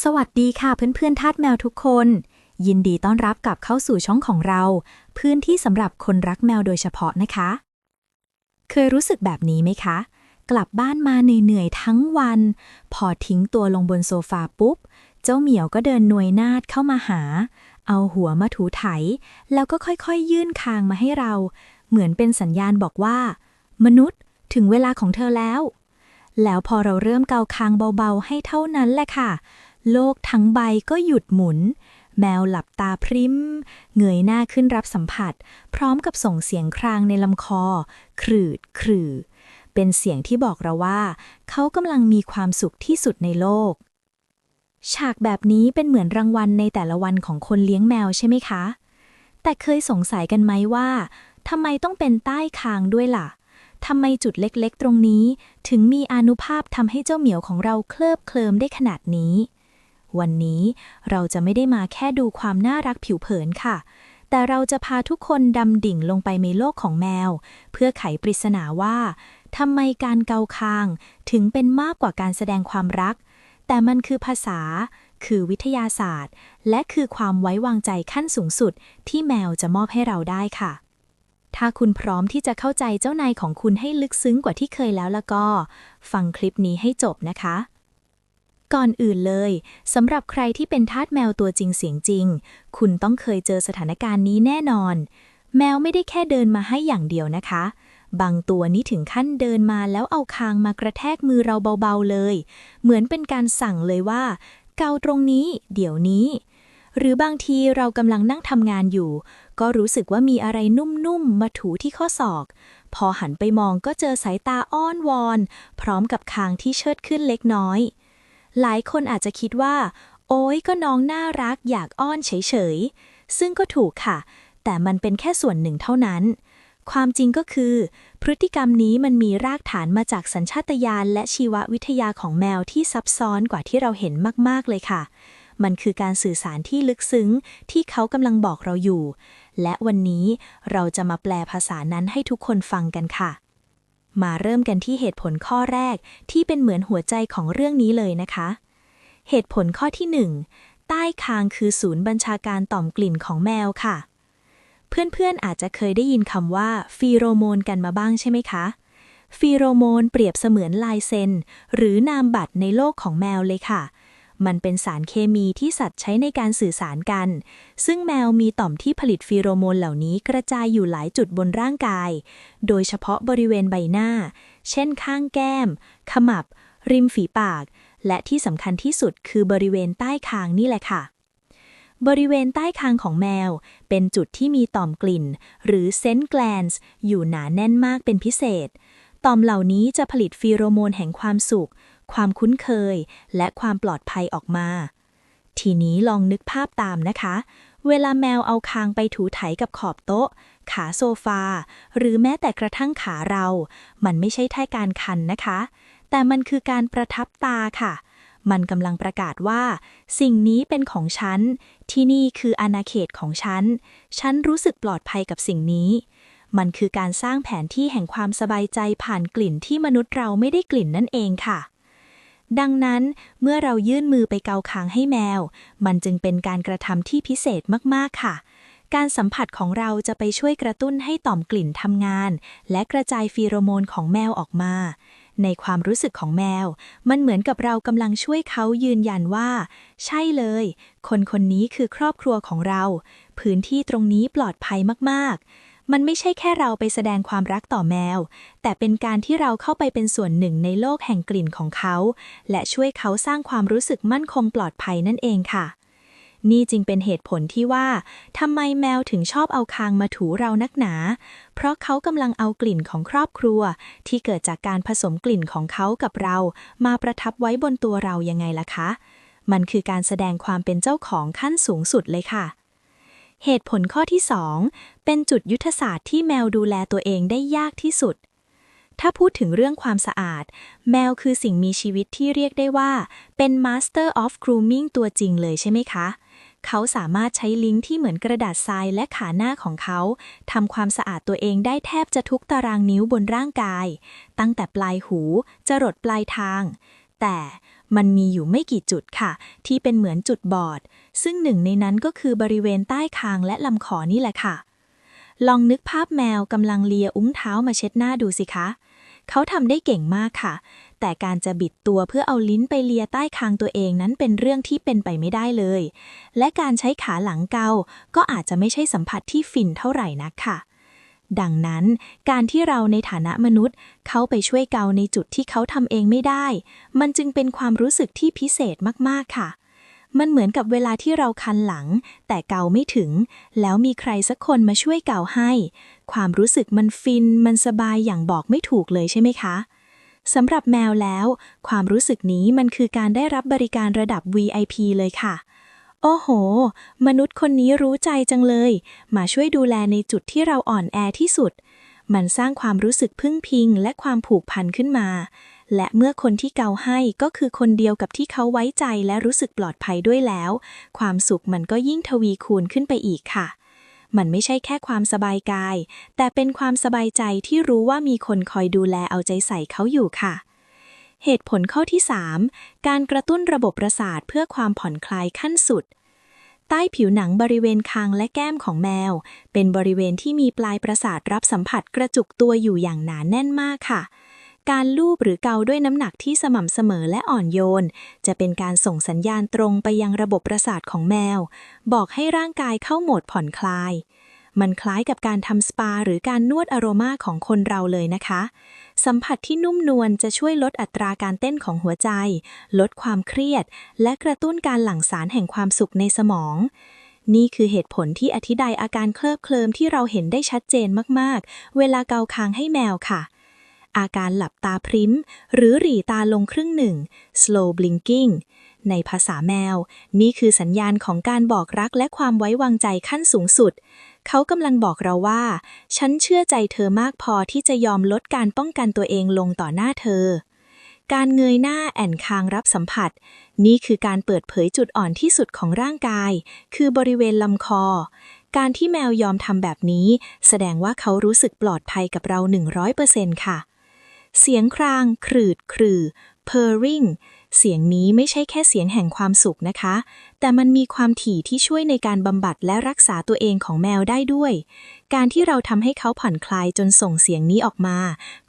สวัสดีค่ะเพื่อนๆทาสแมวทุกคน ยินดีต้อนรับกลับเข้าสู่ช่องของเรา พื้นที่สำหรับคนรักแมวโดยเฉพาะนะคะ เคยรู้สึกแบบนี้ไหมคะ กลับบ้านมาเหนื่อยๆทั้งวัน พอทิ้งตัวลงบนโซฟาปุ๊บ เจ้าเหมียวก็เดินหน่วยนาดเข้ามาหา เอาหัวมาถูไถ แล้วก็ค่อยๆยื่นคางมาให้เรา เหมือนเป็นสัญญาณบอกว่า มนุษย์ถึงเวลาของเธอแล้ว แล้วพอเราเริ่มเกาคางเบาๆให้เท่านั้นแหละค่ะ โลกทั้งใบก็หยุดหมุน แมวหลับตาพริมเงยหน้าขึ้นรับสัมผัส พร้อมกับส่งเสียงครางในลำคอ ครืดครือ เป็นเสียงที่บอกเราว่า เขากำลังมีความสุขที่สุดในโลก ฉากแบบนี้เป็นเหมือนรางวัลในแต่ละวันของคนเลี้ยงแมวใช่ไหมคะ แต่เคยสงสัยกันไหมว่าทำไมต้องเป็นใต้คางด้วยล่ะทำไมจุดเล็กๆ ตรงนี้ ถึงมีอนุภาพทำให้เจ้าเหมียวของเราเคลิบเคลิมได้ขนาดนี้ วันนี้เราจะไม่ได้มาแค่ดูความน่ารักผิวเผินค่ะ แต่เราจะพาทุกคนดำดิ่งลงไปในโลกของแมว เพื่อไขปริศนาว่าทำไมการเกาคาง ถึงเป็นมากกว่าการแสดงความรัก แต่มันคือภาษา คือวิทยาศาสตร์ และคือความไว้วางใจขั้นสูงสุด ที่แมวจะมอบให้เราได้ค่ะ ถ้าคุณพร้อมที่จะเข้าใจเจ้านายของคุณให้ลึกซึ้งกว่าที่เคยแล้วแล้วก็ ฟังคลิปนี้ให้จบนะคะ ก่อนอื่นเลยสำหรับใครที่เป็นทาสแมวตัวจริงเสียงจริง คุณต้องเคยเจอสถานการณ์นี้แน่นอน แมวไม่ได้แค่เดินมาให้อย่างเดียวนะคะ บางตัวนี้ถึงขั้นเดินมาแล้วเอาคางมากระแทกมือเราเบาๆเลย เหมือนเป็นการสั่งเลยว่า เกาตรงนี้ เดี๋ยวนี้ หรือบางทีเรากำลังนั่งทำงานอยู่ ก็รู้สึกว่ามีอะไรนุ่มๆมาถูที่ข้อศอกพอหันไปมองก็เจอสายตาอ้อนวอน พร้อมกับคางที่เชิดขึ้นเล็กน้อย หลายคนอาจจะคิดว่า โอ้ยก็น้องน่ารักอยากอ้อนเฉยๆ ซึ่งก็ถูกค่ะ แต่มันเป็นแค่ส่วนหนึ่งเท่านั้น ความจริงก็คือ พฤติกรรมนี้มันมีรากฐานมาจากสัญชาตญาณและชีววิทยาของแมวที่ซับซ้อนกว่าที่เราเห็นมากๆเลยค่ะ มันคือการสื่อสารที่ลึกซึ้งที่เขากำลังบอกเราอยู่ และวันนี้เราจะมาแปลภาษานั้นให้ทุกคนฟังกันค่ะ มาเริ่มกันที่เหตุผลข้อแรกที่เป็นเหมือนหัวใจของเรื่องนี้เลยนะคะ เหตุผลข้อที่หนึ่งใต้คางคือศูนย์บัญชาการต่อมกลิ่นของแมวค่ะ เพื่อนๆอาจจะเคยได้ยินคำว่าฟีโรโมนกันมาบ้างใช่ไหมคะ ฟีโรโมนเปรียบเสมือนลายเซ็นหรือนามบัตรในโลกของแมวเลยค่ะ มันเป็นสารเคมีที่สัตว์ใช้ในการสื่อสารกัน ซึ่งแมวมีต่อมที่ผลิตฟีโรโมนเหล่านี้กระจายอยู่หลายจุดบนร่างกาย โดยเฉพาะบริเวณใบหน้า เช่นข้างแก้ม ขมับ ริมฝีปาก และที่สำคัญที่สุดคือบริเวณใต้คางนี่แหละค่ะ บริเวณใต้คางของแมว เป็นจุดที่มีต่อมกลิ่น หรือเซนต์แกลนส์อยู่หนาแน่นมากเป็นพิเศษ ต่อมเหล่านี้จะผลิตฟีโรโมนแห่งความสุข ความคุ้นเคย และความปลอดภัยออกมา ทีนี้ลองนึกภาพตามนะคะ เวลาแมวเอาคางไปถูไถกับขอบโต๊ะ ขาโซฟา หรือแม้แต่กระทั่งขาเรา มันไม่ใช่แค่การคันนะคะ แต่มันคือการประทับตาค่ะ มันกำลังประกาศว่า สิ่งนี้เป็นของฉัน ที่นี่คืออาณาเขตของฉัน ฉันรู้สึกปลอดภัยกับสิ่งนี้มันคือการสร้างแผนที่แห่งความสบายใจผ่านกลิ่นที่มนุษย์เราไม่ได้กลิ่นนั่นเองค่ะ ดังนั้นเมื่อเรายื่นมือไปเกาคางให้แมว มันจึงเป็นการกระทำที่พิเศษมากๆค่ะ การสัมผัสของเราจะไปช่วยกระตุ้นให้ต่อมกลิ่นทำงาน และกระจายฟีโรโมนของแมวออกมา ในความรู้สึกของแมว มันเหมือนกับเรากำลังช่วยเขายืนยันว่า ใช่เลย คนคนนี้คือครอบครัวของเรา พื้นที่ตรงนี้ปลอดภัยมากๆ มันไม่ใช่แค่เราไปแสดงความรักต่อแมว แต่เป็นการที่เราเข้าไปเป็นส่วนหนึ่งในโลกแห่งกลิ่นของเขา และช่วยเขาสร้างความรู้สึกมั่นคงปลอดภัยนั่นเองค่ะ นี่จึงเป็นเหตุผลที่ว่าทำไมแมวถึงชอบเอาคางมาถูเรานักหนา เพราะเขากำลังเอากลิ่นของครอบครัว ที่เกิดจากการผสมกลิ่นของเขากับเรา มาประทับไว้บนตัวเรายังไงล่ะคะ มันคือการแสดงความเป็นเจ้าของขั้นสูงสุดเลยค่ะ เหตุผลข้อที่ 2 เป็นจุดยุทธศาสตร์ที่แมวดูแลตัวเองได้ยากที่สุด ถ้าพูดถึงเรื่องความสะอาด แมวคือสิ่งมีชีวิตที่เรียกได้ว่า เป็น Master of Grooming ตัวจริงเลยใช่ไหมคะ เขาสามารถใช้ลิงก์ที่เหมือนกระดาษทรายและขาหน้าของเขาทำความสะอาดตัวเองได้แทบจะทุกตารางนิ้วบนร่างกาย ตั้งแต่ปลายหูจรดปลายทาง แต่ มันมีอยู่ไม่กี่จุดค่ะ ที่เป็นเหมือนจุดบอด ซึ่งหนึ่งในนั้นก็คือบริเวณใต้คางและลำคอนี่แหละค่ะ ลองนึกภาพแมวกำลังเลียอุ้งเท้ามาเช็ดหน้าดูสิคะ เขาทำได้เก่งมากค่ะ แต่การจะบิดตัวเพื่อเอาลิ้นไปเลียใต้คางตัวเองนั้นเป็นเรื่องที่เป็นไปไม่ได้เลย และการใช้ขาหลังเกา ก็อาจจะไม่ใช่สัมผัสที่ฟินเท่าไหร่นักค่ะ ดังนั้น การที่เราในฐานะมนุษย์ เขาไปช่วยเกาในจุดที่เขาทำเองไม่ได้ มันจึงเป็นความรู้สึกที่พิเศษมากๆค่ะ มันเหมือนกับเวลาที่เราคันหลัง แต่เกาไม่ถึง แล้วมีใครสักคนมาช่วยเกาให้ ความรู้สึกมันฟิน มันสบายอย่างบอกไม่ถูกเลยใช่ไหมคะสำหรับแมวแล้ว ความรู้สึกนี้มันคือการได้รับบริการระดับ VIP เลยค่ะ โอ้โห มนุษย์คนนี้รู้ใจจังเลย มาช่วยดูแลในจุดที่เราอ่อนแอที่สุด มันสร้างความรู้สึกพึ่งพิงและความผูกพันขึ้นมา และเมื่อคนที่เกาให้ก็คือคนเดียวกับที่เขาไว้ใจและรู้สึกปลอดภัยด้วยแล้ว ความสุขมันก็ยิ่งทวีคูณขึ้นไปอีกค่ะ มันไม่ใช่แค่ความสบายกาย แต่เป็นความสบายใจที่รู้ว่ามีคนคอยดูแลเอาใจใส่เขาอยู่ค่ะ เหตุผลข้อที่ 3 การกระตุ้นระบบประสาทเพื่อความผ่อนคลายขั้นสุด ใต้ผิวหนังบริเวณคางและแก้มของแมว เป็นบริเวณที่มีปลายประสาทรับสัมผัสกระจุกตัวอยู่อย่างหนาแน่นมากค่ะ การลูบหรือเกาด้วยน้ำหนักที่สม่ำเสมอและอ่อนโยน จะเป็นการส่งสัญญาณตรงไปยังระบบประสาทของแมว บอกให้ร่างกายเข้าโหมดผ่อนคลาย มันคล้ายกับการทำสปาหรือการนวดอโรมาของคนเราเลยนะคะ สัมผัสที่นุ่มนวลจะช่วยลดอัตราการเต้นของหัวใจ ลดความเครียด และกระตุ้นการหลั่งสารแห่งความสุขในสมอง นี่คือเหตุผลที่อธิบายอาการเคลิบเคลิมที่เราเห็นได้ชัดเจนมากๆ เวลาเกาคางให้แมวค่ะ อาการหลับตาพริ้มหรือหรี่ตาลงครึ่งหนึ่ง slow blinking ในภาษาแมว นี่คือสัญญาณของการบอกรักและความไว้วางใจขั้นสูงสุด เขากำลังบอกเราว่า ฉันเชื่อใจเธอมากพอที่จะยอมลดการป้องกันตัวเองลงต่อหน้าเธอ การเงยหน้าแอนคางรับสัมผัส นี่คือการเปิดเผยจุดอ่อนที่สุดของร่างกาย คือบริเวณลำคอ การที่แมวยอมทำแบบนี้ แสดงว่าเขารู้สึกปลอดภัยกับเรา 100%ค่ะ เสียงคราง ครืดครือ purring เสียงนี้ไม่ใช่แค่เสียงแห่งความสุขนะคะ แต่มันมีความถี่ที่ช่วยในการบำบัดและรักษาตัวเองของแมวได้ด้วย การที่เราทำให้เขาผ่อนคลายจนส่งเสียงนี้ออกมา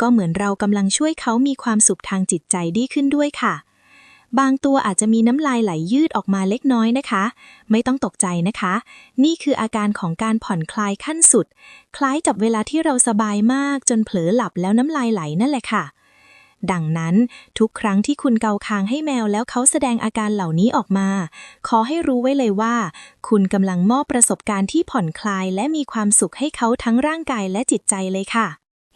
ก็เหมือนเรากำลังช่วยเขามีความสุขทางจิตใจดีขึ้นด้วยค่ะ บางตัวอาจจะมีน้ำลายไหลยืดออกมาเล็กน้อยนะคะ ไม่ต้องตกใจนะคะ นี่คืออาการของการผ่อนคลายขั้นสุด คล้ายกับเวลาที่เราสบายมากจนเผลอหลับแล้วน้ำลายไหลนั่นแหละค่ะ ดังนั้นทุกครั้งที่คุณเกาคางให้แมวแล้วเขาแสดงอาการเหล่านี้ออกมา ขอให้รู้ไว้เลยว่า คุณกำลังมอบประสบการณ์ที่ผ่อนคลาย และมีความสุขให้เขาทั้งร่างกายและจิตใจเลยค่ะ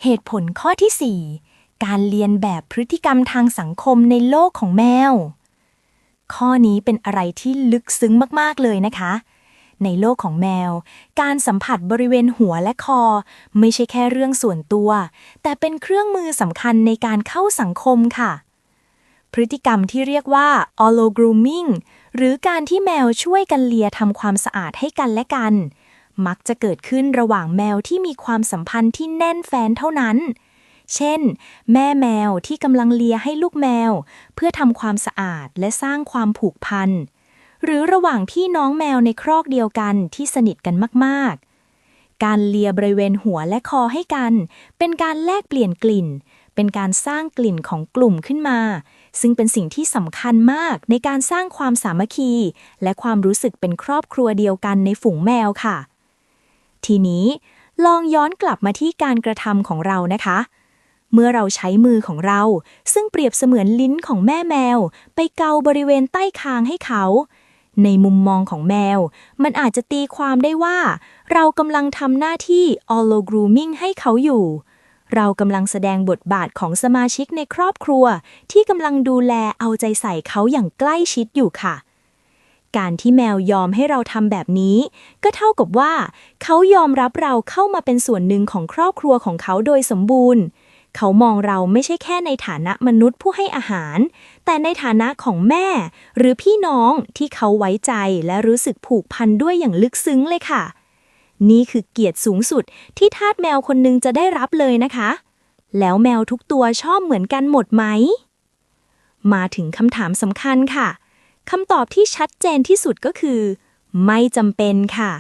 เหตุผลข้อที่ 4 การเรียนแบบพฤติกรรมทางสังคมในโลกของแมว ข้อนี้เป็นอะไรที่ลึกซึ้งมากๆเลยนะคะ ในโลกของแมว การสัมผัสบริเวณหัวและคอ ไม่ใช่แค่เรื่องส่วนตัว แต่เป็นเครื่องมือสำคัญในการเข้าสังคมค่ะ พฤติกรรมที่เรียกว่า allo grooming หรือการที่แมวช่วยกันเลียทำความสะอาดให้กันและกัน มักจะเกิดขึ้นระหว่างแมวที่มีความสัมพันธ์ที่แน่นแฟนเท่านั้น เช่น แม่แมวที่กำลังเลียให้ลูกแมว เพื่อทำความสะอาดและสร้างความผูกพัน หรือระหว่างพี่น้องแมวในครอกเดียวกันที่สนิทกันมากๆ การเลียบริเวณหัวและคอให้กัน เป็นการแลกเปลี่ยนกลิ่น เป็นการสร้างกลิ่นของกลุ่มขึ้นมา ซึ่งเป็นสิ่งที่สำคัญมากในการสร้างความสามัคคี และความรู้สึกเป็นครอบครัวเดียวกันในฝูงแมวค่ะ ทีนี้ลองย้อนกลับมาที่การกระทำของเรานะคะ เมื่อเราใช้มือของเรา ซึ่งเปรียบเสมือนลิ้นของแม่แมว ไปเกาบริเวณใต้คางให้เขา ในมุมมองของแมว มันอาจจะตีความได้ว่า เรากำลังทำหน้าที่ allo grooming ให้เขาอยู่ เรากำลังแสดงบทบาทของสมาชิกในครอบครัว ที่กำลังดูแลเอาใจใส่เขาอย่างใกล้ชิดอยู่ค่ะ การที่แมวยอมให้เราทำแบบนี้ ก็เท่ากับว่า เขายอมรับเราเข้ามาเป็นส่วนหนึ่งของครอบครัวของเขาโดยสมบูรณ์ เขามองเราไม่ใช่แค่ในฐานะมนุษย์ผู้ให้อาหาร แต่ในฐานะของแม่ หรือพี่น้องที่เขาไว้ใจและรู้สึกผูกพันด้วยอย่างลึกซึ้งเลยค่ะ นี่คือเกียรติสูงสุดที่ทาสแมวคนหนึงจะได้รับเลยนะคะ แล้วแมวทุกตัวชอบเหมือนกันหมดไหม มาถึงคำถามสำคัญค่ะคำตอบที่ชัดเจนที่สุดก็คือ ไม่จำเป็นค่ะ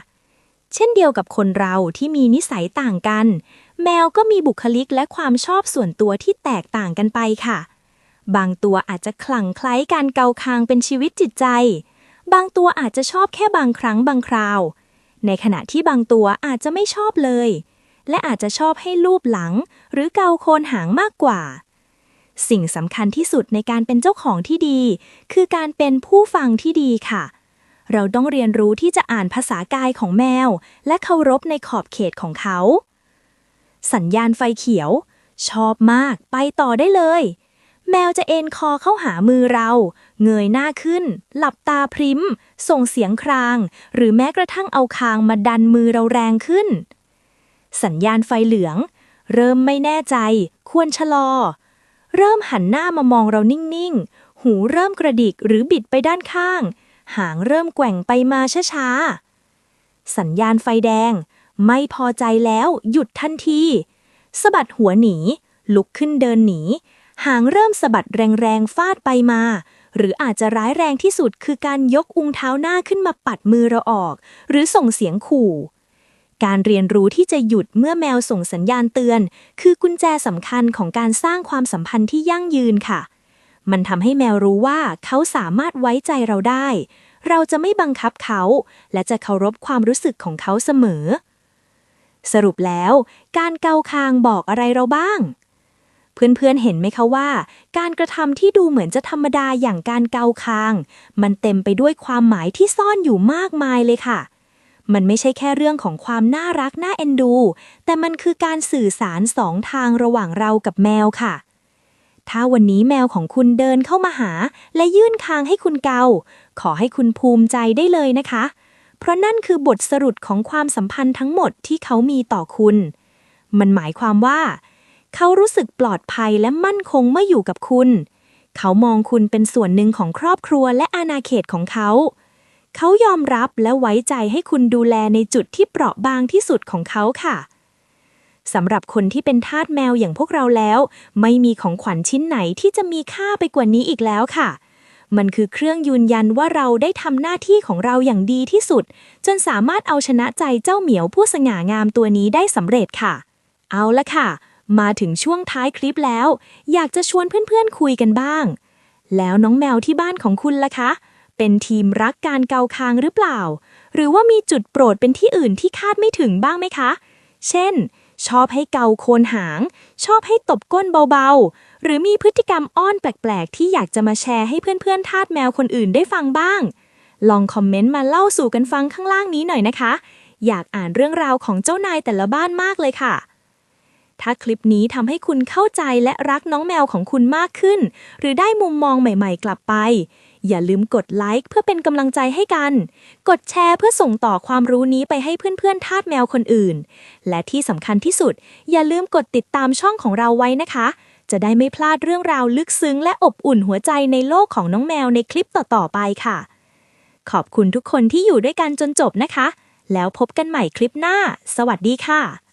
เช่นเดียวกับคนเราที่มีนิสัยต่างกัน แมวก็มีบุคลิกและความชอบส่วนตัวที่แตกต่างกันไปค่ะ บางตัวอาจจะคลั่งไคล้การเกาคางเป็นชีวิตจิตใจ บางตัวอาจจะชอบแค่บางครั้งบางคราว ในขณะที่บางตัวอาจจะไม่ชอบเลย และอาจจะชอบให้ลูบหลัง หรือเกาโคนหางมากกว่า สิ่งสำคัญที่สุดในการเป็นเจ้าของที่ดี คือการเป็นผู้ฟังที่ดีค่ะเราต้องเรียนรู้ที่จะอ่านภาษากายของแมว และเคารพในขอบเขตของเขา สัญญาณไฟเขียว ชอบมาก ไปต่อได้เลย แมวจะเอ็นคอเข้าหามือเรา เงยหน้าขึ้น หลับตาพริม ส่งเสียงคราง หรือแม้กระทั่งเอาคางมาดันมือเราแรงขึ้น สัญญาณไฟเหลือง เริ่มไม่แน่ใจ ควรชะลอ เริ่มหันหน้ามามองเรานิ่ง ๆ หูเริ่มกระดิกหรือบิดไปด้านข้าง หางเริ่มแกว่งไปมาช้า ๆ สัญญาณไฟแดง ไม่พอใจแล้วหยุดทันทีสะบัดหัวหนี ลุกขึ้นเดินหนี หางเริ่มสะบัดแรงๆ ฟาดไปมา หรืออาจจะร้ายแรงที่สุดคือการยกอุ้งเท้าหน้าขึ้นมาปัดมือเราออก หรือส่งเสียงขู่การเรียนรู้ที่จะหยุดเมื่อแมวส่งสัญญาณเตือน คือกุญแจสำคัญของการสร้างความสัมพันธ์ที่ยั่งยืนค่ะ มันทำให้แมวรู้ว่าเขาสามารถไว้ใจเราได้ เราจะไม่บังคับเขา และจะเคารพความรู้สึกของเขาเสมอ สรุปแล้ว การเกาคางบอกอะไรเราบ้าง เพื่อนๆเห็นไหมคะว่า การกระทำที่ดูเหมือนจะธรรมดาอย่างการเกาคาง มันเต็มไปด้วยความหมายที่ซ่อนอยู่มากมายเลยค่ะมันไม่ใช่แค่เรื่องของความน่ารักน่าเอ็นดู แต่มันคือการสื่อสารสองทางระหว่างเรากับแมวค่ะ ถ้าวันนี้แมวของคุณเดินเข้ามาหา และยื่นคางให้คุณเกา ขอให้คุณภูมิใจได้เลยนะคะ เพราะนั่นคือบทสรุปของความสัมพันธ์ทั้งหมดที่เขามีต่อคุณ มันหมายความว่า เขารู้สึกปลอดภัยและมั่นคงเมื่ออยู่กับคุณ เขามองคุณเป็นส่วนหนึ่งของครอบครัวและอาณาเขตของเขา เขายอมรับและไว้ใจให้คุณดูแลในจุดที่เปราะบางที่สุดของเขาค่ะสำหรับคนที่เป็นทาสแมวอย่างพวกเราแล้ว ไม่มีของขวัญชิ้นไหนที่จะมีค่าไปกว่านี้อีกแล้วค่ะ มันคือเครื่องยืนยันว่าเราได้ทำหน้าที่ของเราอย่างดีที่สุด จนสามารถเอาชนะใจเจ้าเหมียวผู้สง่างามตัวนี้ได้สำเร็จค่ะ เอาละค่ะ มาถึงช่วงท้ายคลิปแล้ว อยากจะชวนเพื่อนๆคุยกันบ้าง แล้วน้องแมวที่บ้านของคุณล่ะคะ เป็นทีมรักการเกาคางหรือเปล่า หรือว่ามีจุดโปรดเป็นที่อื่นที่คาดไม่ถึงบ้างไหมคะ เช่น ชอบให้เกาโคนหาง ชอบให้ตบก้นเบาๆ หรือมีพฤติกรรมอ้อนแปลกๆ ที่อยากจะมาแชร์ให้เพื่อนๆทาสแมวคนอื่นได้ฟังบ้าง ลองคอมเมนต์มาเล่าสู่กันฟังข้างล่างนี้หน่อยนะคะ อยากอ่านเรื่องราวของเจ้านายแต่ละบ้านมากเลยค่ะ ถ้าคลิปนี้ทำให้คุณเข้าใจและรักน้องแมวของคุณมากขึ้น หรือได้มุมมองใหม่ๆ กลับไป อย่าลืมกดไลค์เพื่อเป็นกำลังใจให้กัน กดแชร์เพื่อส่งต่อความรู้นี้ไปให้เพื่อนๆทาสแมวคนอื่น และที่สำคัญที่สุด อย่าลืมกดติดตามช่องของเราไว้นะคะ จะได้ไม่พลาดเรื่องราวลึกซึ้งและอบอุ่นหัวใจในโลกของน้องแมวในคลิปต่อๆไปค่ะ ขอบคุณทุกคนที่อยู่ด้วยกันจนจบนะคะ แล้วพบกันใหม่คลิปหน้า สวัสดีค่ะ